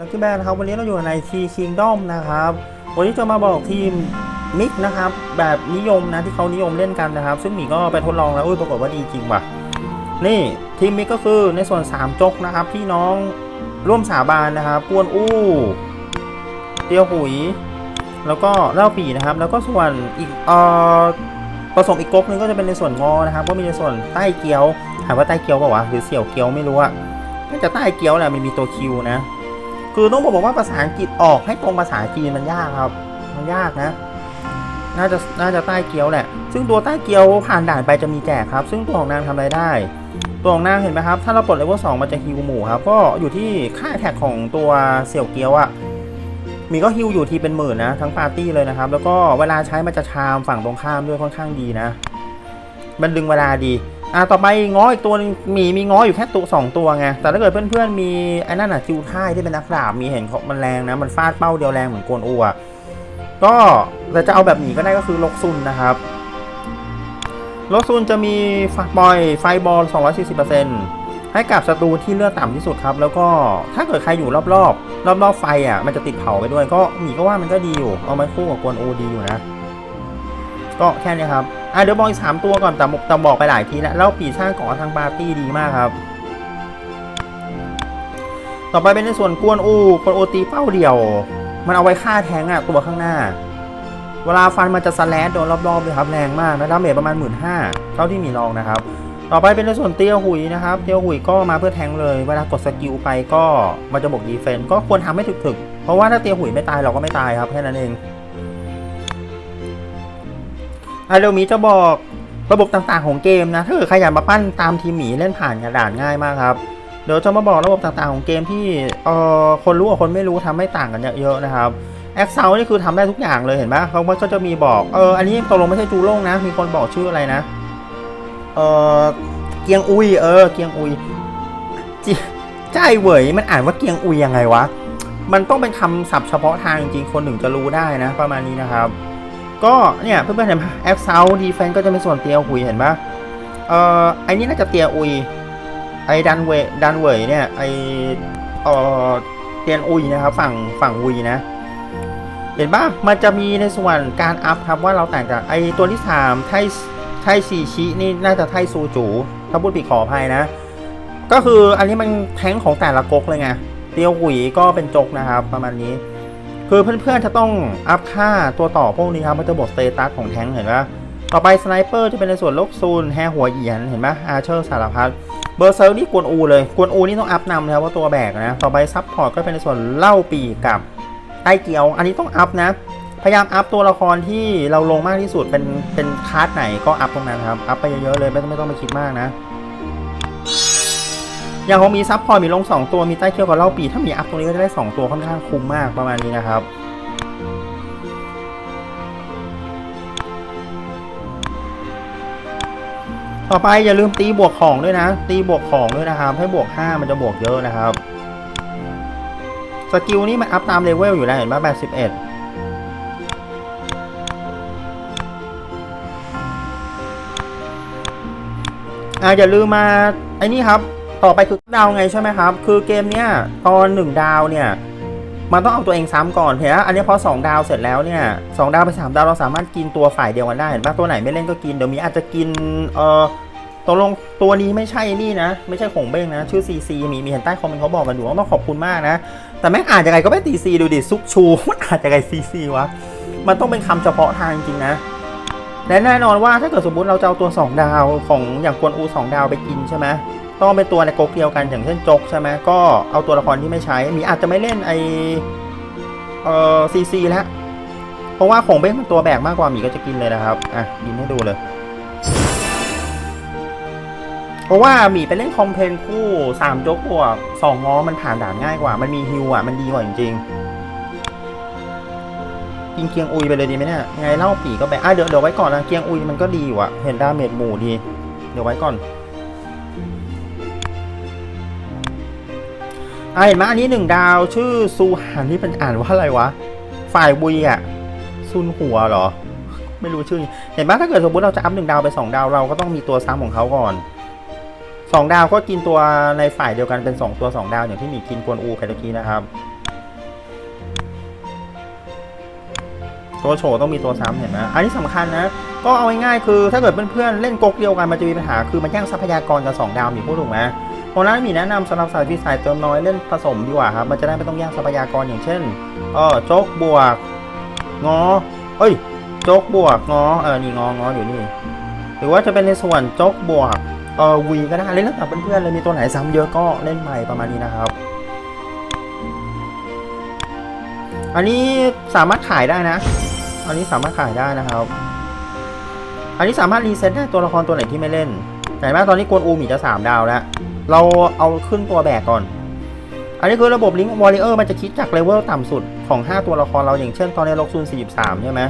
ลักกี้แบนะครับวันนี้เราอยู่ในทีคิงดอมนะครับ วันนี้จะมาบอกทีมมิกนะครับ แบบนิยมนะที่เขานิยมเล่นกันนะครับ ซึ่งหมีก็ไปทดลองแล้วอุ้ยปรากฏว่าดีจริงว่ะนี่ทีมมิกก็คือในส่วน 3จกนะครับ พี่น้องร่วมสาบานนะครับกวนอู้ เตียวหุย แล้วก็เล่าปีนะครับ แล้วก็ส่วนอีกเอ่อผสมอีกก๊กนึงก็จะเป็นในส่วนงอนะครับ ก็มีในส่วนใต้เกียวถามว่าใต้เกียวป่าวะหรือเสี่ยวเกียวไม่รู้อะน่าจะใต้เกียวแหละมันมีตัวคิวนะ คือต้องบอกว่าภาษาอังกฤษออกให้ตรงภาษาจีนมันยากครับ มันยากนะ น่าจะน่าจะใต้เกียวแหละ ซึ่งตัวใต้เกียวผ่านด่านไปจะมีแจกครับ ซึ่งตัวของนางทำอะไรได้ ตัวของนางเห็นไหมครับ ถ้าเราปลดเลเวลสองมันจะฮิวหมู่ครับ ก็อยู่ที่ค่าแท็กของตัวเสี่ยวเกียวอะ่ะมีก็ฮิวอยู่ทีเป็นหมื่นนะ ทั้งปาร์ตี้เลยนะครับ แล้วก็เวลาใช้มันจะชามฝั่งตรงข้ามด้วยค่อนข้างดีนะ มันดึงเวลาดี อะต่อไปง้ออีกตัวนึงมีมีง้ออยู่แค่ตัวสองตัวไงแต่ถ้าเกิดเพื่อนๆมีไอ้นั่นอะจิวท่ายที่เป็นนักดาบมีเห็นเขามันแรงนะมันฟาดเป้าเดียวแรงเหมือนโกนอูอะก็แต่จะเอาแบบหนีก็ได้ก็คือลกซุนนะครับลกซุนจะมีไฟบอยไฟบอล 240%ให้กับศัตรูที่เลือดต่ำที่สุดครับ แล้วก็ถ้าเกิดใครอยู่รอบๆ รอบๆไฟอะมันจะติดเผาไปด้วย ก็หมีก็ว่ามันก็ดีอยู่เอามาคู่กับกวนอูดีอยู่นะ ก็แค่นี้ครับ อะเดี๋ยวบอกอีกสามตัวก่อนแต่แต่บอกไปหลายทีแล้วแล้วปีสร้างก่อทางปาร์ตี้ดีมากครับ ต่อไปเป็นในส่วนกวนอูกวนอูตีเป้าเดียว มันเอาไว้ฆ่าแทงอะตัวข้างหน้า เวลาฟันมันจะสแลดโดนรอบๆเลยครับแรงมากนะดาเมจประมาณหมื่นห้าเท่าที่มีลองนะครับ ต่อไปเป็นในส่วนเตียวหุยนะครับ เตียวหุยก็มาเพื่อแทงเลย เวลากดสกิลไปก็มันจะบวกดีเฟนต์ก็ควรทำให้ถึกๆ เพราะว่าถ้าเตียวหุยไม่ตายเราก็ไม่ตายครับแค่นั้นเอง อะเดียวหมีจะบอกระบบต่างๆของเกมนะถ้าเกิดใครอยากมาปั้นตามทีมหมีเล่นผ่านกระดานง่ายมากครับเดี๋ยวจะมาบอกระบบต่างๆของเกมที่เอ่อคนรู้กับคนไม่รู้ทำให้ต่างกันเยอะๆนะครับแอคเซลนี่คือทำได้ทุกอย่างเลยเห็นปะเขาก็จะมีบอกเอออันนี้ตกลงไม่ใช่จูโล่งนะมีคนบอกชื่ออะไรนะเออเกียงอุยเออเกียงอุยจิใช่เว่ยมันอ่านว่าเกียงอุยยังไงวะ มันต้องเป็นคำศัพท์เฉพาะทางจริงๆคนหนึ่งจะรู้ได้นะ ประมาณนี้นะครับ ก็เนี่ยเพื่อนๆเห็นแอปเซาดีแฟนก็จะเป็นส่วนเตียวหุยเห็นปะเอ่อไอ้นี่น่าจะเตียอุยไอ้ดันเวดันเวยเนี่ยไอ้เอ่อเตียนอุยนะครับฝั่งฝั่งอุยนะ เห็นปะมันจะมีในส่วนการอัพครับว่าเราแต่งจากไอ้ตัวที่สามไทไทซีชินี่น่าจะไทซูจูถ้าพูดผิดขออภัยนะ ก็คืออันนี้มันแท้งของแต่ละก๊กเลยไงเตียวหุยก็เป็นจกนะครับประมาณนี้ คือเพื่อนๆจะต้องอัพค่าตัวต่อพวกนี้ครับมันจะบวกสเตตัสของแท้งเห็นปะต่อไปสไนเปอร์จะเป็นในส่วนลกซูนแฮหัวเหียนเห็นปะอาร์เชอร์สารพัดเบอร์เซอร์นี่กวนอูเลยกวนอูนี่ต้องอัพนำนะครับว่าตัวแบกนะต่อไปซับพอร์ตก็เป็นในส่วนเล่าปีกับใต้เกียว อันนี้ต้องอัพนะพยายามอัพตัวละครที่เราลงมากที่สุดเป็นเป็นคาร์ดไหนก็อัพตรงนั้นครับอัพไปเยอะๆเลยไม่ต้องไม่ต้องไปคิดมากนะ อย่างของมีซับพอร์ตมีลง 2 ตัวมีใต้เกียวกับเล่าปีถ้ามีอัพตรงนี้ก็จะได้ 2 ตัวค่อนข้างคุ้มมากประมาณนี้นะครับต่อไปอย่าลืมตีบวกของด้วยนะ ตีบวกของด้วยนะครับ ให้บวก 5 มันจะบวกเยอะนะครับ สกิลนี้มันอัพตามเลเวลอยู่แล้วเห็นไหม81อ่าอย่าลืมมาไอ้นี่ครับ ต่อไปคือดาวไงใช่ไหมครับ คือเกมเนี้ยตอนหนึ่งดาวเนี่ยมันต้องเอาตัวเองซ้ำก่อนเห็นไหมอันนี้พอสองดาวเสร็จแล้วเนี่ยสองดาวไปสามดาวเราสามารถกินตัวฝ่ายเดียวกันได้เห็นปะตัวไหนไม่เล่นก็กินเดี๋ยวมีอาจจะกินเอ่อตกลงตัวนี้ไม่ใช่นี่นะ ไม่ใช่ของเบ้งนะ ชื่อซีซีมีมีเห็นใต้คอมเมนต์เขาบอกกันอยู่ต้องขอบคุณมากนะ แต่แม่งอ่านยังไงก็ไม่ตีซีดูดิซุกชูมันอ่านยังไงซีซีวะมันต้องเป็นคำเฉพาะทางจริงๆนะและแน่นอนว่าถ้าเกิดสมมติเราจะเอาตัว 2 ดาวของอย่างกวนอู 2 ดาวไปกินใช่ไหม ต้องเป็นตัวในก๊กเดียวกันอย่างเช่นจกใช่ไหมก็เอาตัวละครที่ไม่ใช้ มีอาจจะไม่เล่นไอเอ่อซีซีแล้วเพราะว่าของเบ้งมันตัวแบกมากกว่าหมีก็จะกินเลยนะครับอะกินให้ดูเลย เพราะว่าหมีไปเล่นคอมเพนคู่สามยกบวกสองง้อมันผ่านด่านง่ายกว่า มันมีฮิวอะมันดีกว่าจริงๆกินเคียงอุยไปเลยดีไหมเนี่ยไงเล่าปีก็ไปอะเดี๋ยวเดี๋ยวไว้ก่อนนะเคียงอุยมันก็ดีอยู่อะเห็นดาเมจหมู่ดี เดี๋ยวไว้ก่อน ไหมอันนี้หนึ่งดาวชื่อซูหันนี่เป็นอ่านว่าอะไรวะ ฝ่ายบุยอะซุนหัวเหรอ ไม่รู้ชื่อ เห็นไหมถ้าเกิดสมมติเราจะอัพหนึ่งดาวไปสองดาวเราก็ต้องมีตัวซ้ำของเขาก่อนสองดาวก็กินตัวในฝ่ายเดียวกันเป็นสองตัวสองดาวอย่างที่มีกินกวนอูไปตะกี้นะครับ ตัวโชว์ต้องมีตัวซ้ำเห็นไหมอันนี้สำคัญนะ ก็เอาง่ายๆคือ ถ้าเกิดเพื่อนๆเล่นก๊กเดียวกันมันจะมีปัญหาคือมันแย่งทรัพยากรกันสองดาวมีพูดถูกไหม เพราะนั้นมีแนะนำสำหรับสายฟีสายเติมน้อยเล่นผสมดีกว่าครับ มันจะได้ไม่ต้องแย่งทรัพยากรอย่างเช่นเออโจ๊กบวกงอเอ้ยโจ๊กบวกงอเออนี่งองออยู่นี่ หรือว่าจะเป็นในส่วนโจ๊กบวกเออวีก็ได้เล่นกับเพื่อนๆเลยมีตัวไหนซ้ำเยอะก็เล่นใหม่ประมาณนี้นะครับ อันนี้สามารถขายได้นะ อันนี้สามารถขายได้นะครับ อันนี้สามารถรีเซ็ตได้ตัวละครตัวไหนที่ไม่เล่นแต่ว่าตอนนี้กวนอูมีจะสามดาวแล้ว เราเอาขึ้นตัวแบกก่อน อันนี้คือระบบลิงก์วอลเลอร์มันจะคิดจากเลเวลต่ำสุดของ 5 ตัวละครเราอย่างเช่นตอนนี้ล็อกซูน43 ใช่ไหม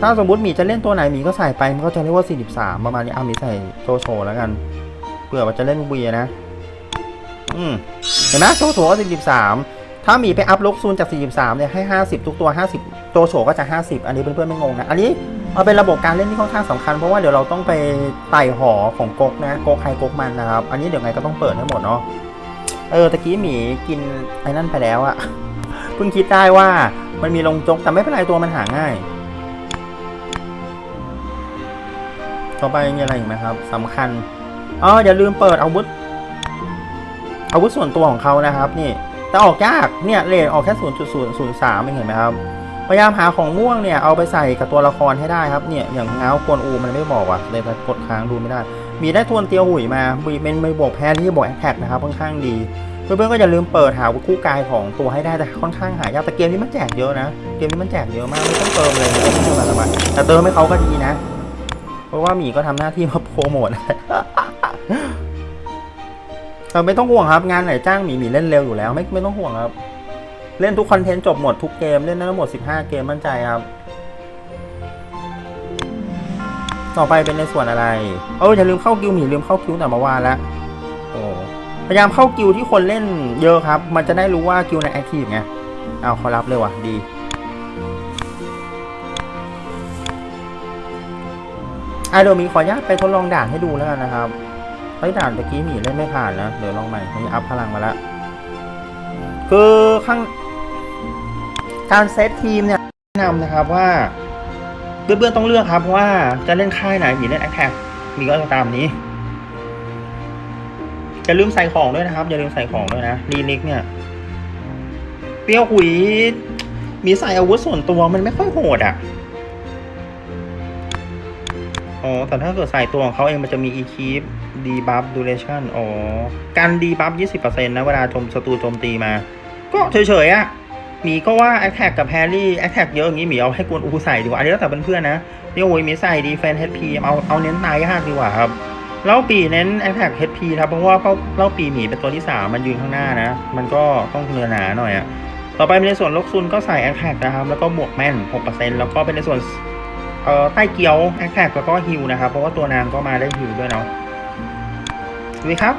ถ้าสมมติหมีจะเล่นตัวไหนหมีก็ใส่ไปมันก็จะเรียกว่า43 ประมาณนี้เอาหมีใส่โจโฉแล้วกันเผื่อว่าจะเล่นเวียนะ อืมเห็นไหมโจโฉก็43 ถ้าหมีไปอัพล็อกซูนจาก 43 เนี่ยให้ 50 ทุกตัว 50 โจโฉก็จะ 50 อันนี้เพื่อนๆไม่งงนะ อันนี้ เอาเป็นระบบการเล่นที่ค่อนข้างสำคัญเพราะว่าเดี๋ยวเราต้องไปไต่หอของก๊กนะก๊กใครก๊กมันนะครับ อันนี้เดี๋ยวไงก็ต้องเปิดให้หมดเนาะเออตะกี้หมีกินไอ้นั่นไปแล้วอะเพิ่งคิดได้ว่ามันมีลงจกแต่ไม่เป็นไรตัวมันหาง่าย ต่อไปมีอะไรอีกไหมครับสำคัญอ๋ออย่าลืมเปิดอาวุธ อาวุธส่วนตัวของเขานะครับ นี่แต่ออกยากเนี่ยเลทออกแค่ 0.003เองเห็นไหมครับ พยายามหาของม่วงเนี่ยเอาไปใส่กับตัวละครให้ได้ครับเนี่ยอย่างเงากวนอูมันไม่บอกว่ะเลยกดค้างดูไม่ได้ มีได้ทวนเตียวหุยมามีเป็นไม่บวกแพ้ที่บวกแอคแท็กนะครับค่อนข้างดีเพื่อนๆก็อย่าลืมเปิดหาคู่กายของตัวให้ได้แต่ค่อนข้างหายากแต่เกมนี้มันแจกเยอะนะเกมนี้มันแจกเยอะมากไม่ต้องเติมเลยไม่ต้องเติมอะไรมาแต่เติมให้เขาก็ดีนะ เพราะว่าหมีก็ทำหน้าที่มาโปรโมทเออไม่ต้องห่วงครับงานไหนจ้างหมีหมีเล่นเร็วอยู่แล้ว ไม่ไม่ต้องห่วงครับ เล่นทุกคอนเทนต์จบหมดทุกเกม เล่นได้ทั้งหมด 15 เกมมั่นใจครับ ต่อไปเป็นในส่วนอะไร เอออย่าลืมเข้ากิวหมีลืมเข้าคิวแต่เมื่อวานแล้วโอ้พยายามเข้ากิวที่คนเล่นเยอะครับ มันจะได้รู้ว่ากิวในแอคทีฟไงเอาเขารับเลยว่ะดีอะเดี๋ยวมีขออนุญาตไปทดลองด่านให้ดูแล้วกันนะครับเฮ้ด่านตะกี้หมีเล่นไม่ผ่านนะ เดี๋ยวลองใหม่ตอนนี้อัพพลังมาแล้ว คือข้าง การเซตทีมเนี่ยแนะนำนะครับว่าเบื้องๆต้องเลือกครับว่าจะเล่นค่ายไหนมีเล่นแอคแท็กมีก็จะตามนี้อย่าลืมใส่ของด้วยนะครับอย่าลืมใส่ของด้วยนะรีนิกเนี่ยเปรี้ยวหุยมีใส่อาวุธส่วนตัวมันไม่ค่อยโหดอะอ๋อแต่ถ้าเกิดใส่ตัวของเขาเองมันจะมี e-keep debuff duration อ๋อการ debuff 20%นะเวลาโจมศัตรูโจมตีมา ก็เฉยๆอะ หมีก็ว่า attack กับ parry attack เยอะอย่างนี้หมีเอาให้กวนอูใส่ดีกว่าอันนี้แล้วแต่เพื่อนๆนะนี่โอ้ยหมีใส่ defense HP เอาเอาเน้นตายยากดีกว่าครับเล่าปีเน้น attack HP ครับเพราะว่าเป้าเล่าปีหมีเป็นตัวที่3มันยืนข้างหน้านะ มันก็ต้องเนื้อหนาหน่อยอะต่อไปเป็นในส่วนลกซุนก็ใส่ attack นะครับแล้วก็บวกแม่น 6%แล้วก็เป็นในส่วนเอ่อใต้เกียวแอคแท็กแล้วก็ฮิวนะครับเพราะว่าตัวนางก็มาได้ฮิวด้วยเนาะดูครับ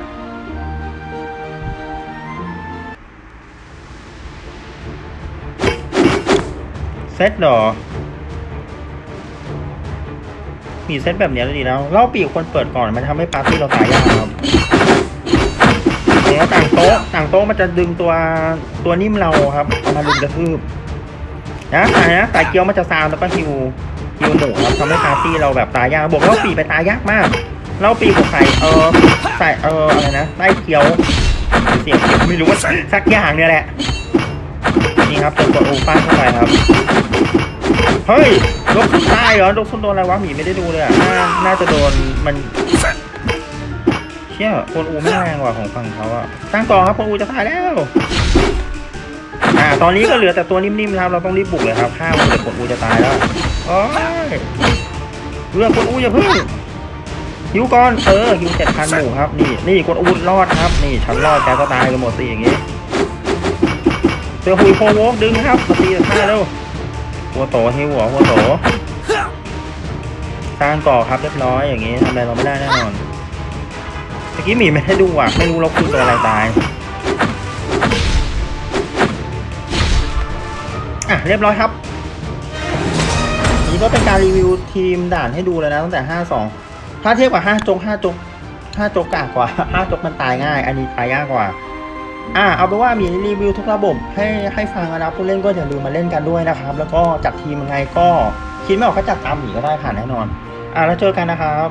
เซตเหรอ มีเซตแบบนี้ยดีแล้วเล่าปีกคนเปิดก่อนมันทำให้ปาร์ตี้เราตายยากครับแล้วต่างโต๊ะต่างโต๊ะมันจะดึงตัวตัวนิ่มเราครับ มาลุมกระทืบนะแต่นะแต่เกียวมันจะซาวแล้วก็ฮิวฮิวหมูครับทำให้ปาร์ตี้เราแบบตายยากบวกเล่าปีไปตายยากมากเล่าปีผมใส่เออใส่เอออะไรนะใต้เกียวเสียงไม่รู้ว่าสักอย่างเนี่ยแหละ นี่ครับเจอกดโอฟ้าเข้าไปครับ เฮ้ยลกซุนตายเหรอลกซุนโดนอะไรวะหมีไม่ได้ดูเลยอะน่าน่าจะโดนมันเชี่ยคนอูไม่แรงกว่าของฝั่งเขาอะตั้งต่อครับคนอูจะตายแล้วอ่าตอนนี้ก็เหลือแต่ตัวนิ่มๆครับ เราต้องรีบบุกเลยครับข้ามมันเดี๋ยวคนอูจะตายแล้วโอ้ยเรือคนอูอย่าเพิ่งฮิวก่อนเออฮิวเจ็ดพันหมู่ครับ นี่นี่กดอาวุธรอดครับ นี่ฉันรอดแกก็ตายกันหมดสิอย่างงี้ อหุยโพโวกดึงครับตีท่าเร็วหัวโตฮิวหัวหัวโตสร้างก่อครับเรียบร้อยอย่างงี้ทำอะไรเราไม่ได้แน่นอนเมื่อกี้หมีไม่ได้ดูอะไม่รู้เราคือตัวอะไรตายอะเรียบร้อยครับนี่ก็เป็นการรีวิวทีมด่านให้ดูเลยนะตั้งแต่ 5 2 ถ้าเทียบกับ 5จก5จก5จกกากกว่า 5จกมันตายง่าย อันนี้ตายยากกว่า อ่าเอาเป็นว่ามีรีวิวทุกระบบให้ให้ฟังนะผู้เล่นก็อย่าลืมมาเล่นกันด้วยนะครับ แล้วก็จัดทีมยังไงก็คิดไม่ออกก็จัดตามหมีก็ได้ผ่านแน่นอน อ่าแล้วเจอกันนะครับ